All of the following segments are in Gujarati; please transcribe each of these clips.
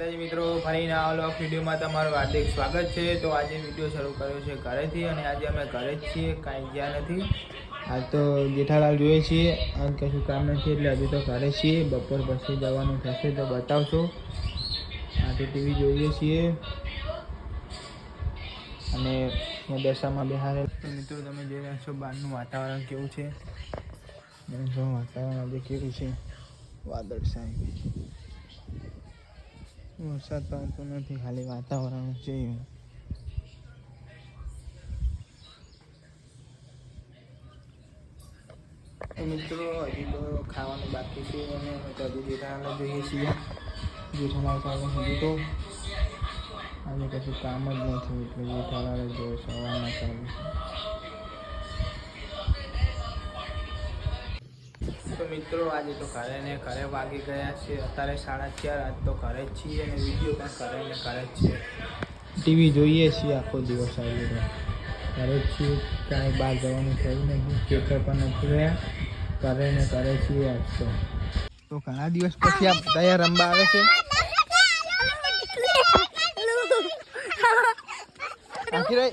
માતાજી મિત્રો, ફરીને આવેલો વિડીયોમાં તમારું હાર્દિક સ્વાગત છે. તો આજે વીડિયો શરૂ કર્યો છે ઘરેથી અને આજે અમે ઘરે જ છીએ, કાંઈ ગયા નથી. હાલ તો જેઠાલાલ જોઈએ છીએ, અને કશું કામ નથી, એટલે હજુ તો ઘરે છીએ. બપોર પછી જવાનું થશે તો બતાવશો. આજે ટીવી જોઈએ છીએ. અને દશામાં બિહારે તો મિત્રો, તમે જોઈ રહ્યા છો બહારનું વાતાવરણ કેવું છે? વાતાવરણ આજે કેવું છે? વાદળ સાહેબ વરસાદ તો આવતો નથી, ખાલી વાતાવરણ છે મિત્રો, હજી તો ખાવાનું બાકી છે અને અમે તો હજી જેઠાલાલ જોઈએ છીએ. જેઠાલાલ ચાલે હજી તો. આજે કશું કામ જ નથી, એટલે જેઠાલાલ જો સવારના ચાલુ મિત્રો, આજે તો ઘરે ને ઘરે વાગી ગયા છે અત્યારે સાડા ચાર, આજ તો ઘરે જ છીએ અને વીડિયો પણ ઘરે ને ઘરે જ છે. ટીવી જોઈએ છીએ આખો દિવસ આવી ઘરે જ છીએ, ક્યાંય બહાર જવાનું થયું નહીં ખેતર પણ નથી રહ્યા ઘરે ને ઘરે છીએ આજ તો. તો ઘણા દિવસ પછી આ બધા રમવા આવે છે.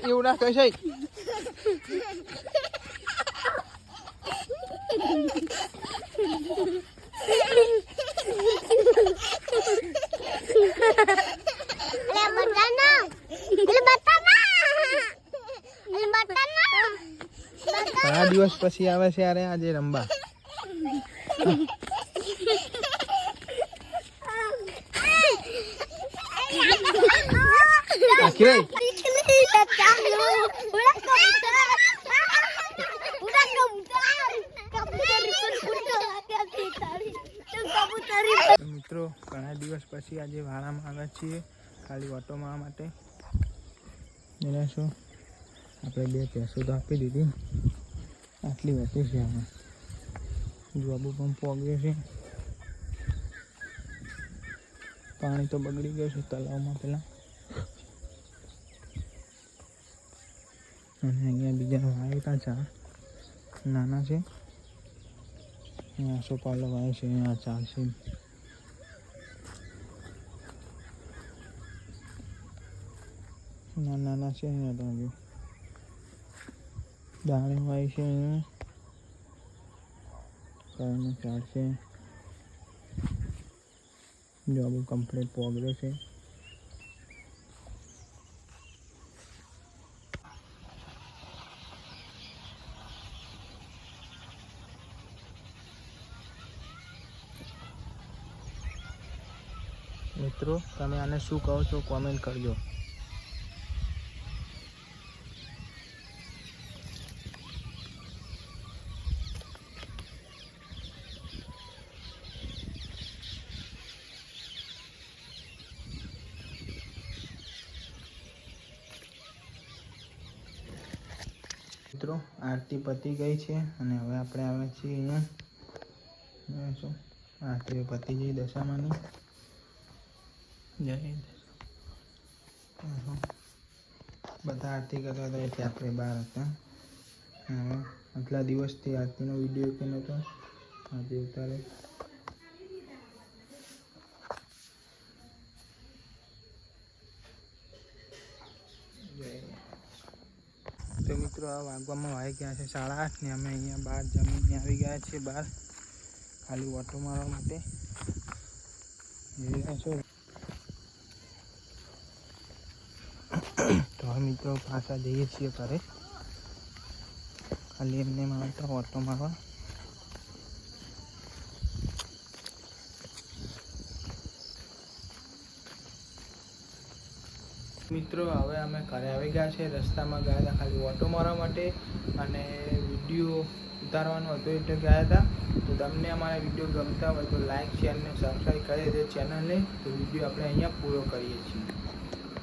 એવું ના કહે દિવસ પછી આવે છે યારે આજે રમવા મિત્રો, ઘણા દિવસ પછી આજે વાળામાં આવ્યા છીએ, ખાલી ઓટો મારવા માટે. આપણે બે પૈસો તો આપી દીધી. આટલી હતી છે અમે જવાબો પણ પહોંચ્યો છે. પાણી તો બગડી ગયું છે તલાવમાં પેલા. અને અહીંયા બીજા વાયકા ચા. નાના છે. અહીંયા સોપાલો વાય છે અહીંયા ચાલશે નાના નાના છે અહીંયા તો દાણે હોય છે કારણે ચાલશે જોબ કમ્પ્લીટ પ્રોગ્રેસ છે. મિત્રો, તમે આને શું કહો છો કોમેન્ટ કરજો. મિત્રો, આરતી પતી ગઈ છે અને હવે આપણે આવે છીએ અહીંયા. શું? આરતી પતી ગઈ દશામાંની. જય. બધા આરતી કરતા હતા એટલે આપણે બહાર હતા. આટલા દિવસથી આરતીનો વીડિયો કે નહોતો આજે ઉતારે જય તો મિત્રો, આ વાગવામાં વાઈ ગયા છે સાડા આઠ ને અમે અહીંયા બહાર જમીને આવી ગયા છીએ બહાર, ખાલી ઓટો મારવા માટે. તો મિત્રો, પાછા જઈએ છીએ ઘરે. ખાલી એમને મારતા ઓટો મારવા. મિત્રો, હવે અમે ઘરે આવી ગયા છે. રસ્તામાં ગયા હતા ખાલી ઓટો મારવા માટે અને વીડિયો ઉતારવાનો હતો એટલે ગયા હતા. તો તમને અમારા વીડિયો ગમતા હોય તો લાઈક શેર અને સબસ્ક્રાઈબ કરી દે ચેનલને તો વીડિયો આપણે અહીંયા પૂરો કરીએ છીએ.